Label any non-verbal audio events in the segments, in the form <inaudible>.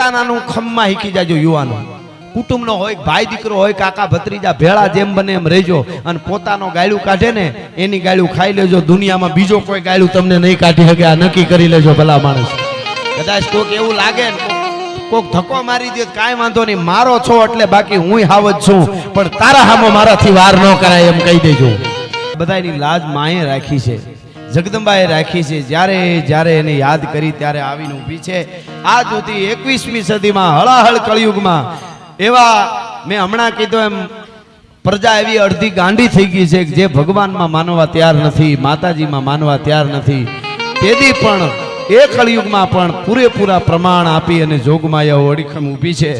પોતાનાનું ખમમાં શીખી જાજો યુવાનો. કુટુંબનો હોય, ભાઈ દીકરો હોય, કાકા ભત્રીજા, ભેળા જેમ બને એમ રહેજો અને પોતાનો ગાયલું કાઢે ને, એની ગાયલું ખાઈ લેજો. દુનિયામાં બીજો કોઈ ગાયલું તમને નહીં કાઢી શકે, આ નક્કી કરી લેજો ભલા માણસ. કદાચ કોક એવું લાગે ને, કોક ધક્કો મારી દે, કાંઈ વાંધો નહીં. મારો છો એટલે બાકી હું હાવજ છું. પણ તારા હામો મારાથી વાર ન કરાય એમ કહી દેજો. બધાની લાજ માએ રાખી છે. જગદંબાએ રાખી છે. જ્યારે જ્યારે એને યાદ કરી ત્યારે આવીને ઊભી છે. આ સુધી એકવીસમી સદીમાં હળાહળ કળિયુગમાં એવા મેં હમણાં કીધું એમ, પ્રજા એવી અડધી ગાંડી થઈ ગઈ છે જે ભગવાનમાં માનવા તૈયાર નથી, માતાજીમાં માનવા તૈયાર નથી. તેથી પણ એ કળિયુગમાં પણ પૂરેપૂરા પ્રમાણ આપી અને જોગમાયાઓ અડીખમ ઊભી છે.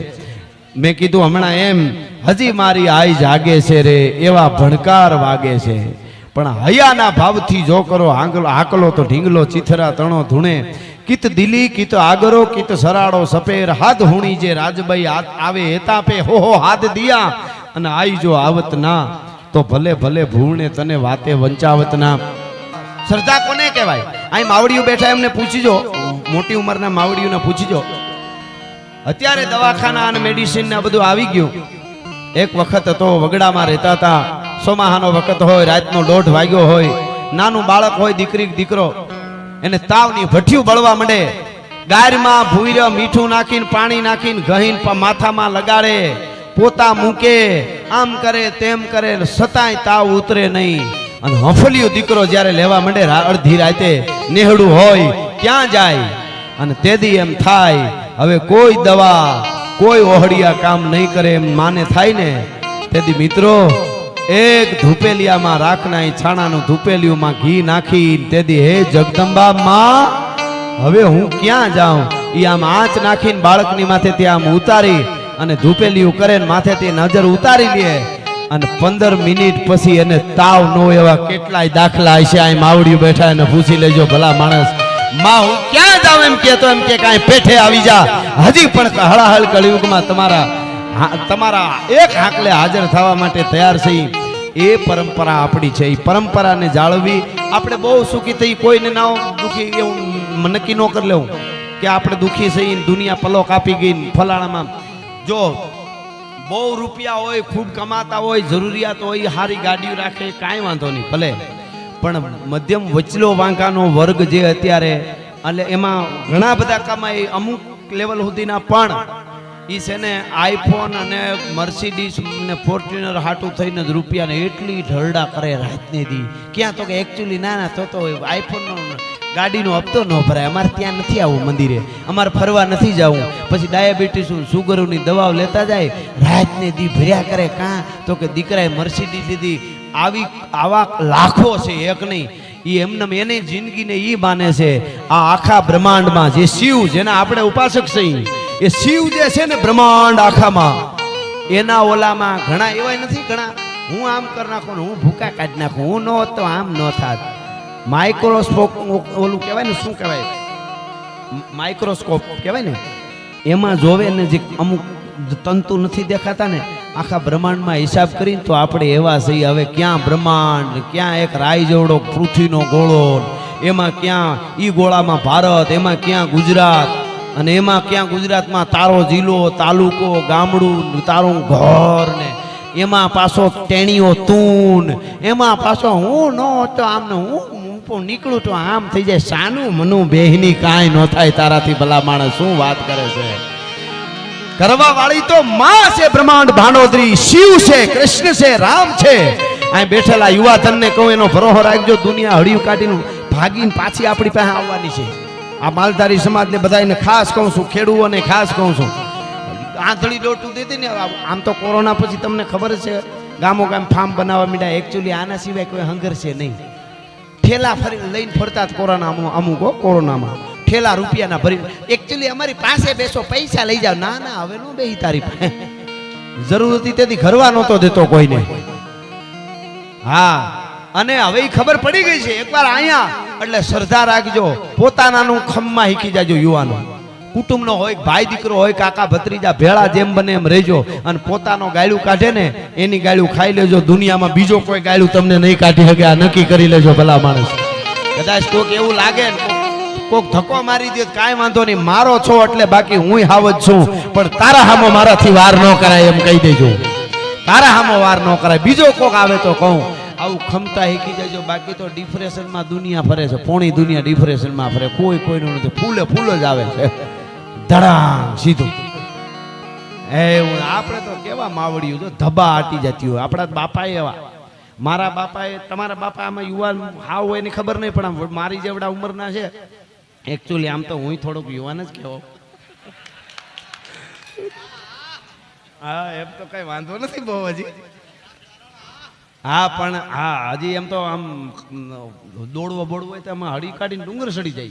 મેં કીધું હમણાં એમ, હજી મારી આઈ જાગે છે રે, એવા ભણકાર વાગે છે. પણ હયાના ભાવથી જો કરો આંગલો આકલો તો ઢીંગલો, ચિથરા, તણો, ધૂણે. કિત દિલી, કિત આગરો, કિત સરાડો સપેર, હાથ હુણી જે રાજબાઈ આવે હેતાપે હો હો, હાથ દિયા. અને આઈ જો આવત ના, તો ભલે ભલે ભૂણે તને વાતે વંચાવત ના. શ્રદ્ધા કોને કહેવાય? અહીં માવડીઓ બેઠા એમને પૂછીજો. મોટી ઉંમરના માવડીઓને પૂછીજો. અત્યારે દવાખાના અને મેડિસિન ને બધું આવી ગયું. એક વખત હતો વગડામાં રહેતા હતા. સોમાહાનો વખત હોય, રાતનો દોઢ વાગ્યો હોય, નાનું બાળક હોય દીકરી દીકરો, એને તાવની ભઠ્યું બળવા માંડે. ગાયમાં ભૂઈરો મીઠું નાખીને, પાણી નાખીને ગહીન માથામાં લગાડે. પોતા મૂકે, આમ કરે, તેમ કરે, સતાય તાવ ઉતરે નહીં. અને હફલિયો દીકરો જ્યારે લેવા માંડે અડધી રાતે નેહડું હોય, ક્યાં જાય? અને તેદી એમ થાય, હવે કોઈ દવા, કોઈ ઓહડિયા કામ નહીં કરે એમ માને થાય ને. તેથી મિત્રો એક ધૂપેલિયામાં રાખના છાણાનું ધૂપેલિયુંમાં ઘી નાખી તેથી હે જગદંબા, માં, હવે હું ક્યાં જાઉં? એ આમ આંચ નાખીને બાળકની માથે તે આમ ઉતારી અને ધૂપેલિયું કરે ને તે નજર ઉતારી લે. અને પંદર મિનિટ પછી એને તાવ નો એવા કેટલાય દાખલા હશે. આમ માવડિયું બેઠા એને પૂછી લેજો, ભલા માણસ, માં, હું ક્યાં જાઉં? એમ કેતો એમ કે, કાંઈ પેઠે આવી જા. હજી પણ હળાહળ કળિયુગમાં તમારા તમારા એક હાકલે હાજર થવા માટે તૈયાર છે એ પરંપરા આપણી છે. એ પરંપરાને જાળવી આપણે બહુ સુખી થઈ કોઈને ના દુઃખી એવું નક્કી ન કરી લેવું કે આપણે દુઃખી થઈ દુનિયા પલો કાપી ગઈ ફલાણામાં. જો બહુ રૂપિયા હોય, ખૂબ કમાતા હોય, જરૂરિયાત હોય સારી ગાડીઓ રાખે, કાંઈ વાંધો નહીં, ભલે. પણ મધ્યમ વચલો વાંકાનો વર્ગ જે અત્યારે, એટલે એમાં ઘણા બધા કમાય, અમુક લેવલ સુધીના પણ ઈ છે ને આઈફોન અને મર્સિડીઝ ને ફોર્ચ્યુનર હાટું થઈને રૂપિયાને એટલી ઢરડા કરે રાતને દી. ક્યાં તો કે એકચ્યુઅલી ના ના તો તો આઈફોનનો ગાડીનો હપ્તો ન ભરાય. અમારે ત્યાં નથી આવવું મંદિરે. અમારે ફરવા નથી જવું. પછી ડાયાબિટીસ સુગરોની દવાઓ લેતા જાય. રાતને દી ભર્યા કરે કાં તો કે દીકરાએ મર્સિડીઝ લીધી આવી આવા લાખો છે એક નહીં. એ એમને એની જિંદગીને એ માને છે. આ આખા બ્રહ્માંડમાં જે શિવ જેના આપણે ઉપાસક છીએ એ શિવ જે છે ને બ્રહ્માંડ આખામાં, એના ઓલામાં ઘણા એવા નથી, ઘણા. હું આમ કરી નાખું હું ભૂકા કાઢી નાખું. હું ન તો આમ ન થાત. માઇક્રોસ્કોપ ઓલું કહેવાય ને, શું કહેવાય? માઇક્રોસ્કોપ કહેવાય ને? એમાં જોવે ને જે અમુક તંતુ નથી દેખાતા ને, આખા બ્રહ્માંડમાં હિસાબ કરીને તો આપણે એવા છીએ, હવે ક્યાં બ્રહ્માંડ, ક્યાં એક રાઈ જેવડો પૃથ્વીનો ગોળો, એમાં ક્યાં ઈ ગોળામાં ભારત, એમાં ક્યાં ગુજરાત અને એમાં ક્યાં ગુજરાતમાં તારો જિલ્લો, તાલુકો, ગામડું, તારું ઘર ને, એમાં પાછો ટેણીઓ તૂન, એમાં પાછો હું ન તો આમને હું હું નીકળું તો આમ થઈ જાય. સાનું મનું બેહની કાંઈ ન થાય તારાથી ભલા માણસ શું વાત કરે છે? કરવા વાળી તો માં છે બ્રહ્માંડ ભાંડોદરી શિવ છે, કૃષ્ણ છે, રામ છે. આ બેઠેલા યુવા તનને કહું, એનો ભરોહો રાખજો, દુનિયા હળિયું કાઢીને ભાગીને પાછી આપણી પાસે આવવાની છે. આ માલધારી સમાજને બધાને ખાસ કહું છું ખેડૂતોને ખાસ કહું છું. આંધળી લોટું દેતી ને આમ તો કોરોના પછી તમને ખબર છે, ગામો ગામ ફાર્મ બનાવવા મીડા એકચ્યુઅલી આના સિવાય કોઈ હંગર છે નહીં. ઠેલા ફરી લઈને ફરતા જ કોરોના અમુક કોરોનામાં. ઠેલા રૂપિયાના ભરી એકચ્યુઅલી અમારી પાસે બેસો, પૈસા લઈ જાવ ના ના, હવે નો બેહી તારી જરૂર હતી તેથી ઘરવા નહોતો દેતો કોઈને. હા, અને હવે ખબર પડી ગઈ છે, એકવાર અહીંયા એટલે શ્રદ્ધા રાખજો. પોતાનાનું ખમમાં શીખી જાજો યુવાનો. કુટુંબનો હોય, ભાઈ દીકરો હોય, કાકા, ભત્રીજા, ભેળા જેમ બને એમ રહેજો. અને પોતાનો ગાયલું કાઢે ને, એની ગાયલું ખાઈ લેજો. દુનિયામાં બીજો કોઈ ગાયલું તમને નહીં કાઢી શકે. આ નક્કી કરી લેજો ભલા માણસ. કદાચ કોક એવું લાગે ને, કોક ધક્કો મારી દે, કાંઈ વાંધો નહીં. મારો છો એટલે બાકી હું હાવજ છું. પણ તારા હામો મારાથી વાર ન કરાય એમ કહી દેજો. તારા હામો વાર ન કરાય. બીજો કોક આવે તો કહું. આવું ખમતા શીખી જજો બાકી તો ડિપ્રેશનમાં દુનિયા ફરે છે, પોણી દુનિયા ડિપ્રેશનમાં ફરે, કોઈ કોઈનું નથી, ફૂલે ફૂલ જ આવે છે. ધડામ સીધું. એવું આપણે તો કેવા માવડિયું તો ધબા આટી જતી હોય. આપણા બાપા એવા. મારા બાપાએ, તમારા બાપા આમાં યુવાન હાવ હોય એની ખબર નહીં, પણ આમ મારી જેવડા ઉંમરના છે. એકચ્યુઅલી આમ તો હું થોડોક યુવાન જ કહેવો હા, એમ તો કઈ વાંધો નથી બહુ હજી. હા, પણ હા, હજી એમ તો આમ દોડવો બોડવો હોય તો આમાં હળી કાઢીને ડુંગર સડી જાય.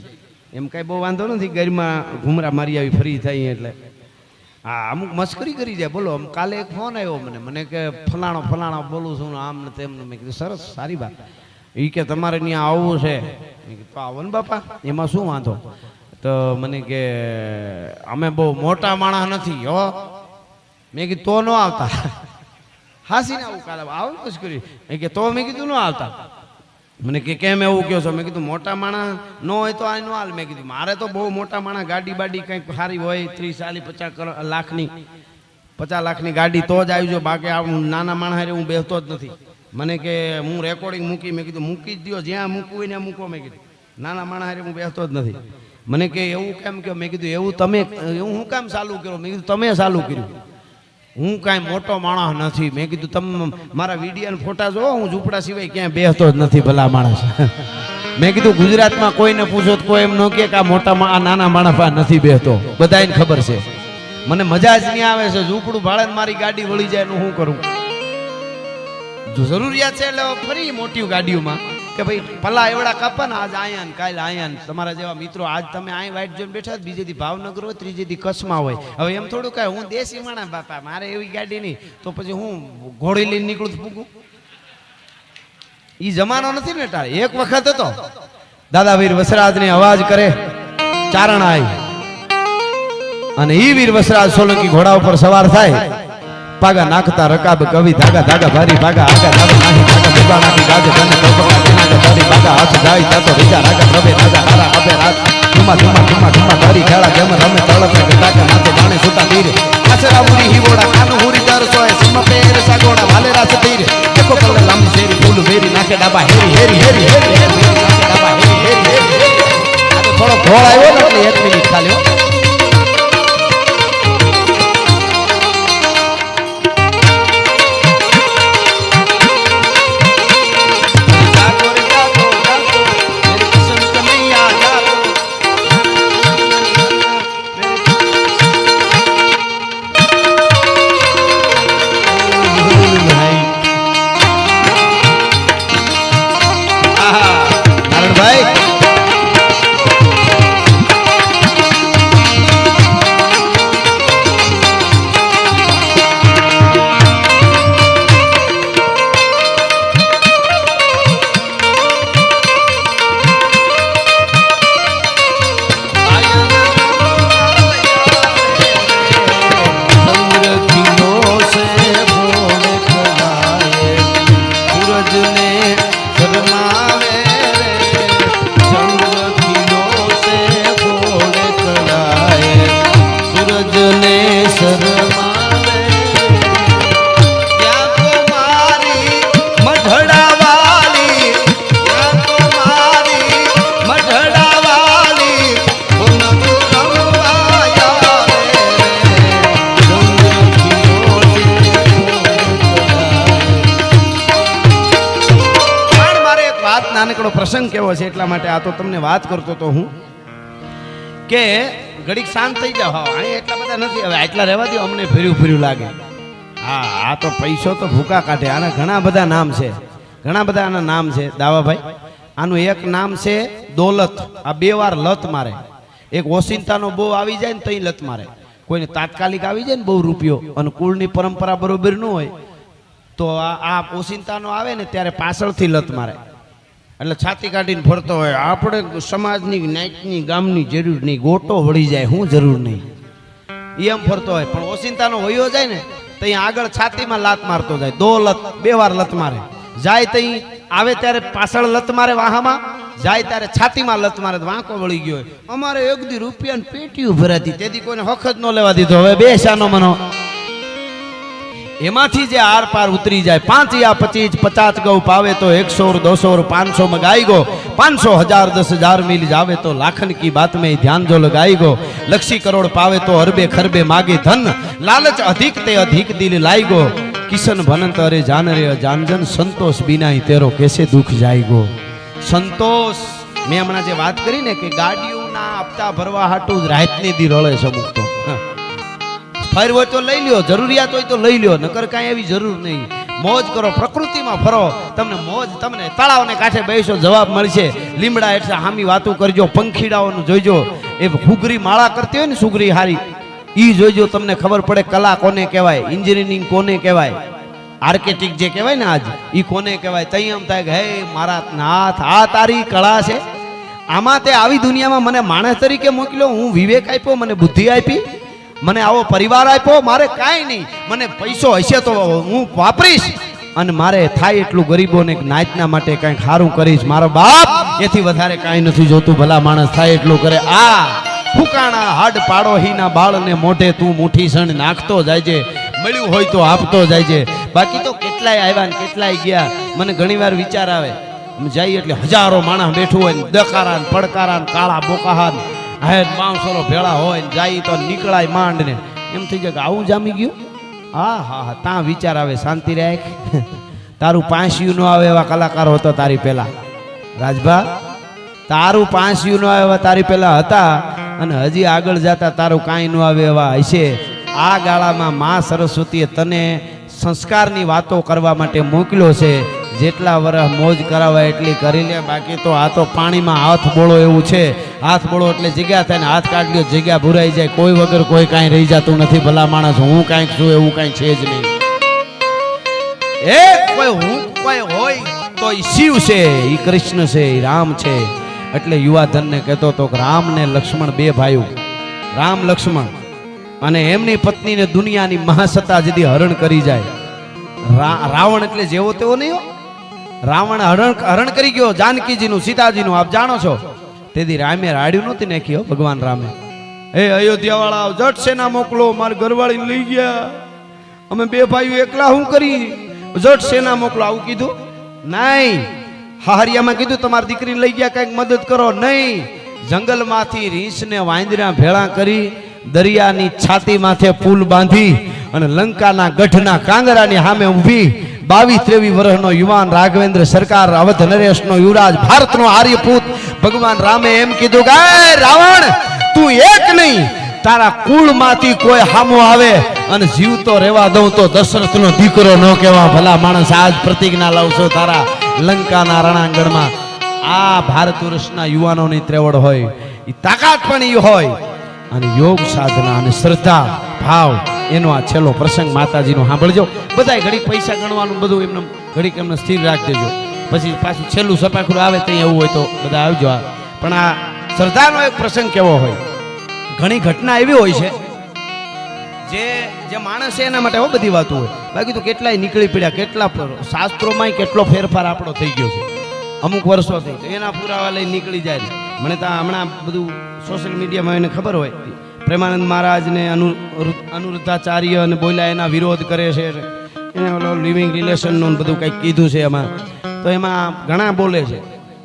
એમ કાંઈ બહુ વાંધો નથી ગરમાં ઘુમરા મારી આવી ફરી થઈ એટલે. હા, અમુક મસ્કરી કરી જાય, બોલો, આમ કાલે એક ફોન આવ્યો મને મને કે ફલાણો ફલાણો બોલું છું આમ ને તેમ મેં કીધું, સરસ, સારી વાત. એ કે, તમારે ત્યાં આવવું છે. તો આવો ને બાપા, એમાં શું વાંધો? તો મને કે, અમે બહુ મોટા માણસ નથી, હો. મેં કીધું, તો ન આવતા. હાસીને આવું કાલે આવો ને કર્યું મેં કે તો મેં કીધું, ન આવતા મને કે, કેમ એવું કહો છો? મેં કીધું, મોટા માણસ ન હોય તો આ નો હાલ. મેં કીધું, મારે તો બહુ મોટા માણસ ગાડી બાડી કંઈક સારી હોય, ત્રીસ, ચાલીસ, પચાસ લાખની પચાસ લાખની ગાડી તો જ આવી જો બાકી આ નાના માણસ હું બેસતો જ નથી. મને કે, હું રેકોર્ડિંગ મૂકી. મેં કીધું, મૂકી જ દો જ્યાં મૂકવું હોય ત્યાં મૂકો. મેં કીધું, નાના માણસ હું બેસતો જ નથી. મને કે, એવું કેમ કહો? મેં કીધું, એવું તમે, એવું હું કેમ ચાલુ કર્યું? મેં કીધું, તમે ચાલુ કર્યું. હું કાંઈ મોટો માણસ નથી. મેં કીધું, તમે મારા વીડિયો ફોટા જોવો હું ઝૂંપડા સિવાય ક્યાંય બેસતો જ નથી ભલા માણસ. મેં કીધું, ગુજરાતમાં કોઈને પૂછો તો કોઈ એમ ન કે આ મોટામાં આ નાના માણસ આ નથી બેસતો. બધાને ખબર છે. મને મજા જ નહીં આવે છે. ઝૂંપડું ભાડે મારી ગાડી વળી જાય, એનું શું કરું? જરૂરિયાત છે એટલે ફરી મોટી ગાડીઓમાં. કે ભાઈ પલા એવડા કાપા ને આજ આયા ને કાલે આયા ને. તમારા જેવા મિત્રો આજ તમે અહીં વાઈટ જોઈને બેઠા છો, બીજે દી ભાવનગર હોય ત્રીજે દી કચ્છમાં હોય. હવે એમ થોડું કાંઈ હું દેશી માણા બાપા મારે એવી ગાડી નહીં. તો પછી હું ઘોડી લઈને નીકળું પૂગું ઈ જમાનો નથી ને તારે એક વખત હતો. દાદા વીર વસરાજને અવાજ કરે ચારણ આય અને ઈ વીર વસરાજ સોલંકી ઘોડા ઉપર સવાર થાય. પાગા નાખતા રકાબ કવિ ધાગા ધાગા ભારી ભાગા આગા ધાગા નાખી ધાગા નાખી ગાજે તારી ભાગા હાથ જાય તાતો બીજા આગા પ્રભે રાજા, હારા આપે રાત ધુમા ધુમા ધુમા ધુમા તારી ખેડા જેમ રમે તળપ કે તાકે જાણે સુતા તીર. કાચરા ઉરી હિવોડા, કાનુ હુરી દર સોય સિમ પેર, સાગોડા, વાલે રાસ તીર. દેખો કલ્લે લામ શેરી, ફૂલ વેરી નાખે ડાબા હેરી હેરી હેરી હેરી ડાબા હેરી હેરી હેરી. થોડો ઘોળ આવ્યો ને એક મિનિટ ખાલી છે એટલા માટે આ તો તમને વાત કરતો તો હું. કે ઘડીક શાંત થઈ જાવ હા અહીં એટલા બધા નથી. હવે આટલા રહેવા દો અમને ફેર્યું ફેર્યું લાગે. હા, આ તો પૈસો તો ભૂકા કાઢે. આના ઘણા બધા નામ છે. ઘણા બધા આના નામ છે. દાવાભાઈ, આનું એક નામ છે દોલત. આ બે વાર લત મારે. એક ઓસિંતાનો બહુ આવી જાય ને તઈ લત મારે. કોઈને તાત્કાલિક આવી જાય ને બહુ રૂપિયો અને કુળની પરંપરા બરોબર ન હોય, તો આ આ ઓસિંતાનો આવે ને ત્યારે પાછળથી લત મારે. એટલે છાતી કાઢીને ફરતો હોય. આપણે સમાજની નાઈટની ગામની જરૂર નહીં. ગોટો વળી જાય, હું જરૂર નહીં. એ એમ ફરતો હોય. પણ ઓસિંતાનો વયો જાય ને, તો અહીં આગળ છાતીમાં લાત મારતો જાય. દો લત, બે વાર લત મારે. જાય તઈ આવે ત્યારે પાછળ લત મારે વાહામાં. જાય ત્યારે છાતીમાં લત મારે વાંકો વળી ગયો. અમારે એક દી રૂપિયાની પેટીઓ ભરાતી. તેથી કોઈને હખત ન લેવા દીધો. હવે બે શાનો મનો એમાંથી જે આર પાર ઉતરી જાય, પાંચ યા પચીસ, પચાસ ગૌ પાવે તો એકસો દોસો પાંચસો માં ગાઈ ગો. પાંચસો હજાર, દસ હજાર મિલ જાવે તો લાખન કી બાત में ધ્યાન જો લગાઈ ગો. લક્ષી કરોડ પાવે તો અરબે ખરબે માગે ધન. લાલચ અધિક તે અધિક દિલ લાઈ ગો. કિશન ભનંત અરે જાન રે જાનજન સંતોષ બિનાઈ તેરો કેસે દુઃખ જાય ગો. સંતોષ, મેં હમણાં જે વાત કરી ને કે ગાડીઓના હપ્તા ભરવા હાટું જ રાતની દી રળે છે અમુક તો. હા. ફર હોય તો લઈ લ્યો, જરૂરિયાત હોય તો લઈ લ્યો, નકર કાંઈ એવી જરૂર નહીં. મોજ કરો, પ્રકૃતિમાં ફરો. તમને મોજ, તમને તળાવને કાંઠે બેસો, જવાબ મળશે. લીમડા એટલે હામી વાતું કરજો, પંખીડાઓનું જોઈજો એ હુગરી માળા કરતી હોય ને સુગરી હારી એ જોઈજો તમને ખબર પડે કલા કોને કહેવાય એન્જિનિયરિંગ કોને કહેવાય. આર્કેટિક જે કહેવાય ને આજ એ કોને કહેવાય? તઈ એમ થાય કે, હે, મારા નાથ, આ તારી કળા છે. આમાં તે આવી દુનિયામાં મને માણસ તરીકે મોકલ્યો, હું વિવેક આપ્યો, મને બુદ્ધિ આપી. મને આવો પરિવાર આપ્યો, મારે કાંઈ નહીં. મને પૈસો હશે તો હું વાપરીશ. અને મારે થાય એટલું ગરીબોને નાચના માટે કંઈક સારું કરીશ. મારો બાપ એથી વધારે કાંઈ નથી જોતું. ભલા માણસ થાય એટલું કરે. આ ફૂકાણા, હાડ પાડોહીના બાળને મોઢે તું મુઠ્ઠી સણ નાખતો જાય છે. મળ્યું હોય તો આપતો જાય છે. બાકી તો કેટલાય આવ્યા ને કેટલાય ગયા. મને ઘણીવાર વિચાર આવે. જઈએ એટલે હજારો માણસ બેઠું હોય ને દકારા પડકારા ને કાળા બોકાહા હે માણસોનો ભેળા હોય ને જાય તો નીકળાય માંડ ને એમ થઈ જાય કે આવું જામી ગયું? હા હા હા ત્યાં વિચાર આવે, શાંતિ રાખ. તારું પાંચિયું નો આવે એવા કલાકાર હતો તારી પહેલા. રાજભા, તારું પાંચિયું ન આવે એવા તારી પહેલા હતા અને હજી આગળ જતા તારું કાંઈ ન આવે એવા હશે. આ ગાળામાં મા સરસ્વતીએ તને સંસ્કારની વાતો કરવા માટે મોકલ્યો છે. જેટલા વર્ષ મોજ કરાવાય એટલી કરી લે. બાકી તો આ તો પાણીમાં હાથ બોળો એવું છે. હાથ બોળો એટલે જગ્યા થાય ને હાથ કાઢ જગ્યા ભૂરાઈ જાય. કોઈ વગર કોઈ કાંઈ રહી જતું નથી. ભલા માણસ, હું કાંઈક છું એવું કાંઈ છે જ નહીં. એ કોઈ હું કોઈ હોય તો એ શિવ છે એ કૃષ્ણ છે એ રામ છે. એટલે યુવાધનને કહેતો તો કે રામ ને લક્ષ્મણ બે ભાઈઓ. રામ, લક્ષ્મણ. અને એમની પત્નીને દુનિયાની મહાસત્તા જેથી હરણ કરી જાય. રાવણ એટલે જેવો તેવો નહીં રાવણ હરણ હરણ કરી ગયો, જાનકીજીનું, સીતાજીનું, આપ જાણો છો? તેથી રામે રાડ્યું નહોતી નાખ્યો ભગવાન રામે. હે અયોધ્યા વાળા જટ સેના મોકલો, માર ઘરવાળીને લઈ ગયા. અમે બે ભાઈઓ એકલા હું કરી? જટ સેના મોકલો, આવું કીધું? નહીં. હાહરિયામાં કીધું, તમારી દીકરીને લઈ ગયા, કંઈક મદદ કરો. નહીં. જંગલમાંથી રીંછને વાંદરા ભેળા કરી, દરિયાની છાતી માથે પુલ બાંધી અને લંકાના ગઢના કાંગરાની સામે ઊભી બાવીસ ત્રેવીસ વર્ષનો યુવાન રાઘવેન્દ્ર સરકાર, અવધ નરેશનો યુવરાજ ભારતનો આર્યપૂત. ભગવાન રામે એમ કીધું કે રાવણ, તું એક નહીં, તારા કુળમાંથી કોઈ હામો આવે અને જીવતો રહેવા દઉં તો દશરથનો દીકરો ન કહેવા. ભલા માણસ આજ પ્રતિજ્ઞા લાવશો તારા લંકાના રણાંગણમાં. આ ભારત વર્ષના યુવાનોની ત્રેવડ હોય એ તાકાત પણ એ હોય. અને યોગ સાધના અને શ્રદ્ધા, ભાવ એનો આ છેલ્લો પ્રસંગ માતાજીનો સાંભળજો. બધાય ઘડીક પૈસા ગણવાનું બધું એમને ઘડીક એમને સ્થિર રાખજો. પછી પાછું છેલ્લું સપાખરું આવે ત્યાં એવું હોય તો બધા આવજો આ. પણ આ સરદારનો એક પ્રસંગ કેવો હોય? ઘણી ઘટના એવી હોય છે જે જે માણસ છે એના માટે હો બધી વાતો હોય. બાકી તો કેટલાય નીકળી પડ્યા, કેટલા શાસ્ત્રોમાંય કેટલો ફેરફાર આપણો થઈ ગયો છે. અમુક વર્ષોથી એના પુરાવા લઈને નીકળી જાય મને તો હમણાં બધું સોશિયલ મીડિયામાં એને ખબર હોય. પ્રેમાનંદ મહારાજને અનુ અનુરુદ્ધાચાર્ય અને બોલ્યા એના વિરોધ કરે છે. એને ઓલો લિવિંગ રિલેશનનું બધું કંઈક કીધું છે એમાં. તો એમાં ઘણા બોલે છે.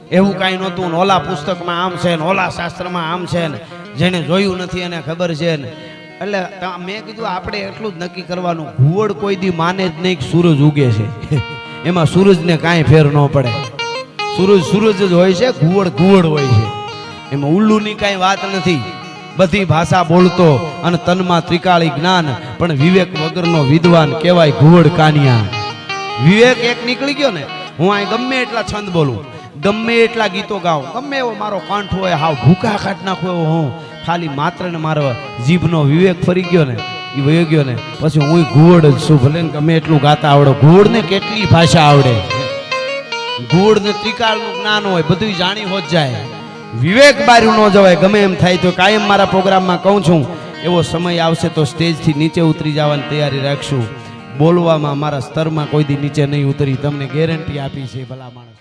એવું કાંઈ નહોતું ને ઓલા પુસ્તકમાં આમ છે ને ઓલા શાસ્ત્રમાં આમ છે ને જેને જોયું નથી એને ખબર છે ને. એટલે મેં કીધું આપણે એટલું જ નક્કી કરવાનું. ઘુવડ કોઈ દી માને જ નહીં સૂરજ ઉગે છે. <laughs> એમાં સૂરજને કાંઈ ફેર ન પડે. સૂરજ સૂરજ જ હોય છે ઘુવડ ઘુવડ હોય છે. એમાં ઉલ્લુની કાંઈ વાત નથી. બધી ભાષા બોલતો અને તનમાં ત્રિકાળી જ્ઞાન, પણ વિવેક વગરનો વિદ્વાન કહેવાય ઘુવડ કાનિયા. વિવેક એક નીકળી ગયો ને, હું અહીં ગમે એટલા છંદ બોલું, ગમે એટલા ગીતો ગાઉં, ગમે એવો મારો કંઠ હોય, હાવ ભૂકા કાઢ નાખો એવો હું, ખાલી માત્ર ને મારો જીભનો વિવેક ફરી ગયો ને એ વયો ગયો ને, પછી હું ઘુવડ જ છું, ભલે ગમે એટલું ગાતા આવડે, ઘુવડને કેટલી ભાષા આવડે? ગુડ ને ત્રિકાળનું જ્ઞાન હોય બધું જાણી હોત જાય. વિવેક બાર્યું ન જવાય, ગમે એમ થાય તો કાયમ મારા પ્રોગ્રામમાં કહું છું, એવો સમય આવશે તો સ્ટેજથી નીચે ઉતરી જવાની તૈયારી રાખશું. બોલવામાં મારા સ્તરમાં કોઈ દી નીચે નહીં ઉતરી, તમને ગેરંટી આપી છે ભલા માણસ.